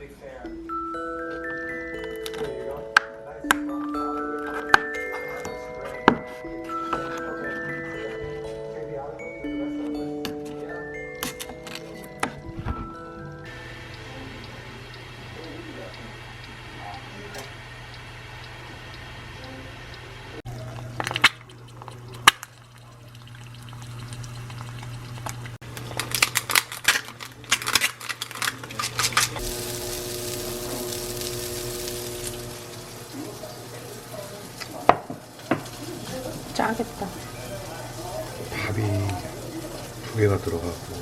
big fan. 짜겠다. 밥이 두 개가 들어가고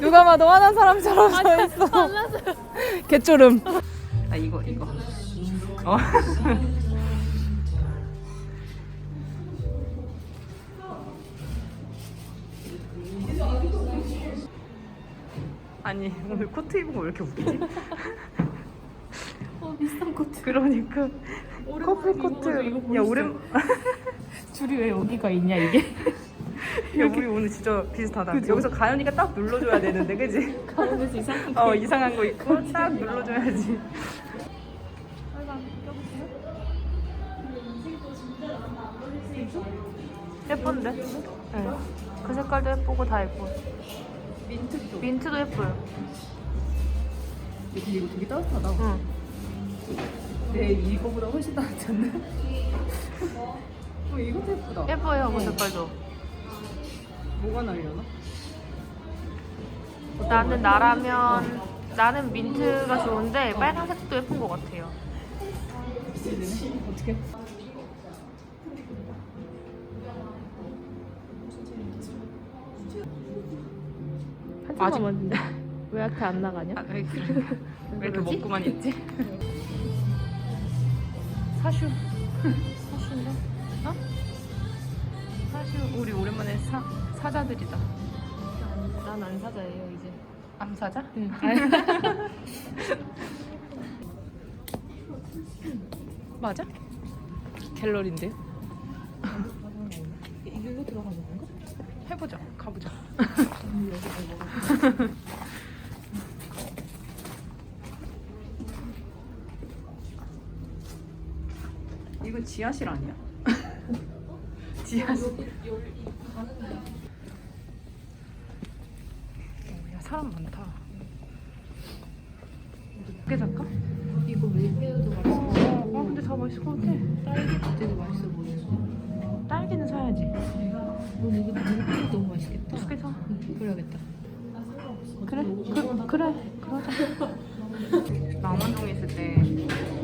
누가 봐도 화난 사람처럼 서 있어. 개쫄음. 아 이거 이거. 어. 아니 오늘 코트 입은 거 왜 이렇게 웃기지? 어 비싼 코트 그러니까 커플 코트. 야 오랜. 줄이 왜 여기가 있냐 이게 야 우리 오늘 진짜 비슷하다. 여기서 가연이가 딱 눌러줘야 되는데 그지? 가운데서 이상한 어 이상한 거 있고 딱 눌러줘야지. 예쁜데? 네. 그 색깔도 예쁘고 다 예뻐. 민트도 민트도 예뻐요. 근데 이거 되게 따뜻하다 응. 내 이거보다 훨씬 않나? 어 이것도 예쁘다 예뻐요 그 색깔도. 뭐가 날려나? 나는 나라면 나는 민트가 좋은데 빨간색도 예쁜 것 같아요. 어떻게 아직 왔는데 왜 이렇게 안 나가냐? 아, 왜, 그래. 왜 이렇게 먹고만 있지? 사슈. 사슈인가? 사, 사자들이다. 난 안 사자예요 이제 암사자? 응. 맞아? 갤러리인데 이걸로 들어가는 건가? 해보자. 가보자. 이거 지하실 아니야? 지하실. 어, 야 사람 많다. 몇개 살까? 이거 밀푀유도 맛있어 어, 어, 근데 다 맛있을 것 같아. 딸기도 되게 맛있어 보이는데 딸기는 사야지. 너 이거 밀푀유 너무 맛있겠다 두개 사. 응, 그래야겠다 그래? 그, 그래. 그러자. 남원동에 있을 때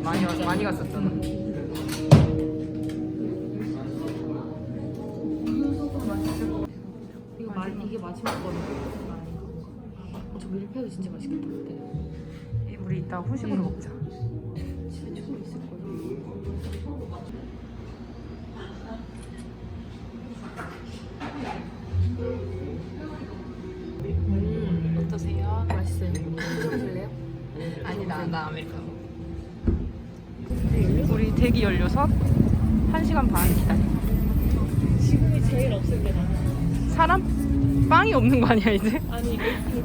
많이 많이 갔었잖아. 이게 마지막 거는 아닌가 어, 저 밀푀유 진짜 맛있겠다 근데 우리 이따 후식으로 응. 먹자. 집에 초로 있을 거예요 음, 어떠세요? 맛있어요. 드실래요? 아니 나, 나 아메리카노. 우리 대기 연료석 1시간 반 기다려. 지금이 제일 없을 때 나는 사람? 빵이 없는 거 아니야 이제? 아니 이게 없을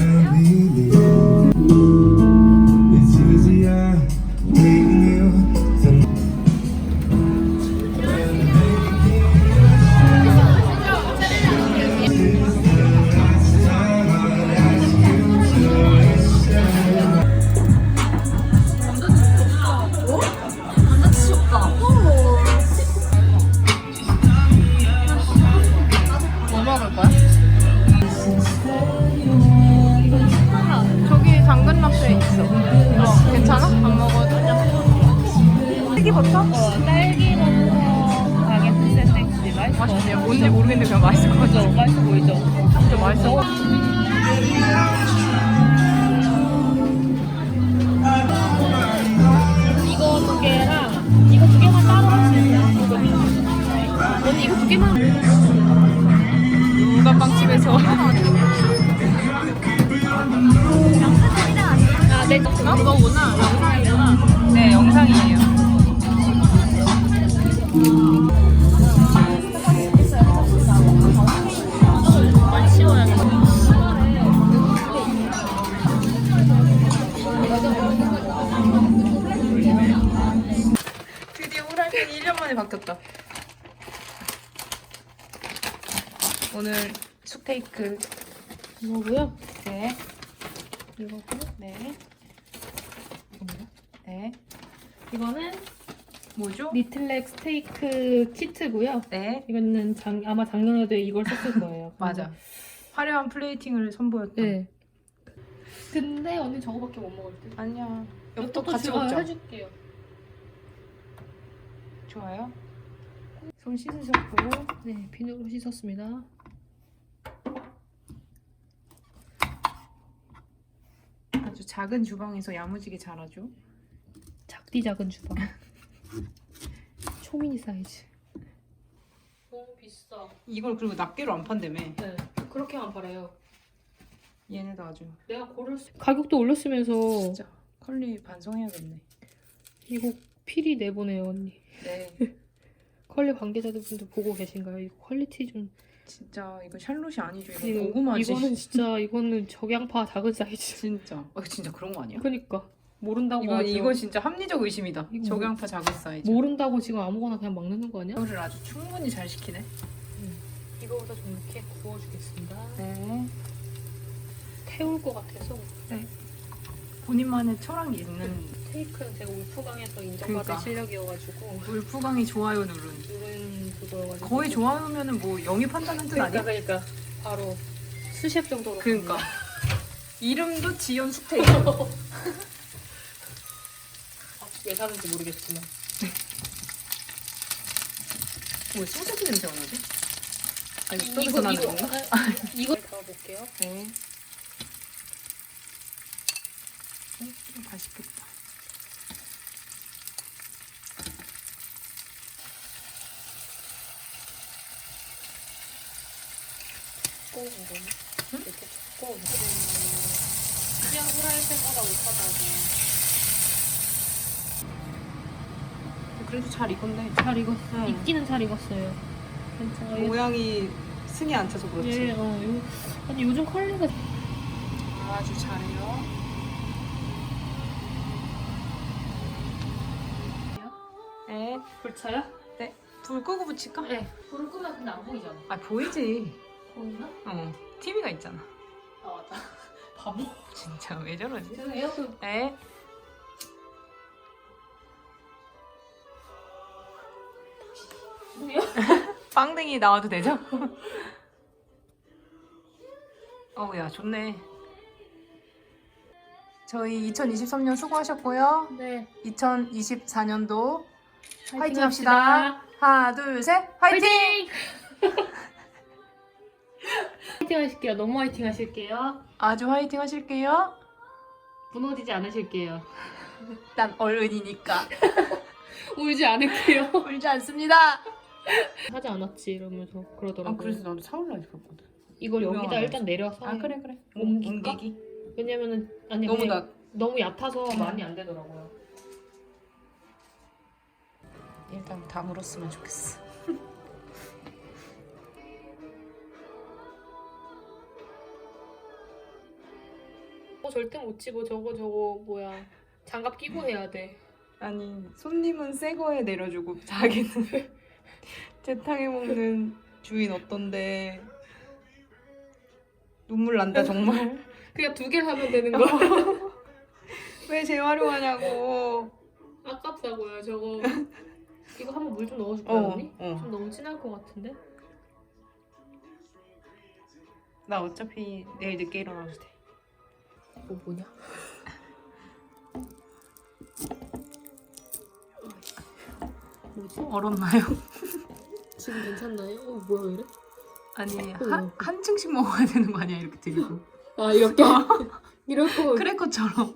때 버터? 어, 어 딸기 버터 어, 바게트 샌드위치 맛있어. 맛있네요. 뭔지 모르겠는데 그냥 맛있을 것 같죠? 맛있어 보이죠? 진짜 맛있어. 이거 두 개랑 이거 두 개만 따로 할 수 있어요. 언니 이거 두 개만. 음, 누가 빵집에서. 드디어 1년 만에 바뀌었다. 오늘 숙테이크 이거고요. 네. 이거고. 네. 네. 이거는 뭐죠? 리틀렉 스테이크 키트고요. 네, 이거는 작, 아마 작년에도 이걸 썼을 거예요. 맞아. 화려한 플레이팅을 선보였던. 네. 근데 언니 저거밖에 못 먹을 듯. 아니야. 엽떡 같이 제가 먹자. 해줄게요. 좋아요. 손 씻으셨고. 네, 비누로 씻었습니다. 아주 작은 주방에서 야무지게 잘하죠. 작디 작은 주방. 초미니 사이즈. 너무 비싸. 이걸 그리고 낱개로 안 판다며. 네, 그렇게만 팔아요. 얘네도 아주 내가 고를 수. 가격도 올렸으면서 진짜 컬리 반성해야겠네. 이거 필히 내보내요 언니. 네, 컬리 관계자분도 보고 계신가요? 이거 퀄리티 좀. 진짜 이거 샬롯이 아니죠. 이거 고구마지. 이거는 진짜 이거는 적양파 작은 사이즈. 진짜. 어, 진짜 그런 거 아니야? 그니까 모른다고 이거 하죠. 이거 진짜 합리적 의심이다. 이거 뭐- 적양파 작은 사이즈. 모른다고 지금 아무거나 그냥 막 넣는 거 아니야? 이거를 아주 충분히 잘 시키네. 이거보다 좀 이렇게 구워주겠습니다. 네. 태울 것 같아서 본인만의 철학이 있는 테이크는 제가 울프강에서 인정받은 그러니까. 실력이어가지고 울프강이 좋아요 누른. 누른 그거여가지고 거의 좋아하면은 뭐 영입한다는 뜻 그러니까 아니야? 그러니까 바로 수셰프 정도로 그러니까 이름도 지연 스테이크. 아, 왜 사는지 모르겠지만 뭐 소세지 냄새가 나지? 아니 스토브에서 나는 건가? 아, 이거 넣어볼게요. 네. 음, 맛있겠다. 꼬운 거는 이렇게 꼬운 그냥 후라이팬보다 못하다고 그래도 잘 익었네. 잘 익었어 응. 익기는 잘 익었어요 괜찮아요 모양이 승이 안 차서 그렇지. 예, 어, 요, 아니 요즘 컬리가 아주 잘해요. 네. 불차요? 네. 불 끄고 붙일까? 네. 불을 끄면 근데 안 보이잖아. 아 보이지. 보이나? 어. TV가 있잖아. 아 맞다. 바보. 진짜 왜 저러지? 저는 에어컨 네. 빵댕이 나와도 되죠? 어우 야 좋네. 저희 2023년 수고하셨고요. 네. 2024년도 화이팅 합시다. 하나 둘셋 화이팅! 화이팅! 화이팅 하실게요. 너무 화이팅 하실게요. 아주 화이팅 하실게요. 무너지지 않으실게요. 난 어른이니까 울지 않을게요. 울지 않습니다. 하지 않았지 이러면서 아 그러더라고요. 그래서 나도 사올라 했거든. 이걸 여기다 유명하다. 일단 내려서 아 그래 그래. 옮길까? 옮기기. 왜냐면은 아니 너무 그냥 나 너무 얕아서 음. 많이 안 되더라고요. 일단 다 물었으면 좋겠어. 어 절대 못 집어 저거 저거 뭐야 장갑 끼고 해야 돼. 아니 손님은 새 거에 내려주고 자기는 재탕해 먹는 주인 어떤데 눈물 난다 정말 그냥 두 개를 하면 되는 거. 왜 재활용하냐고 아깝다고요 저거. 이거 한번 물 좀 넣어줄까요 어, 언니? 어. 좀 너무 진할 것 같은데? 나 어차피 내일 늦게 일어나도 돼 이거 뭐냐? 뭐지? 얼었나요? 지금 괜찮나요? 어 뭐야 이래? 아니 어. 한, 한 층씩 먹어야 되는 거 아니야 이렇게 들고 아 이렇게? 이럴 거 크래커처럼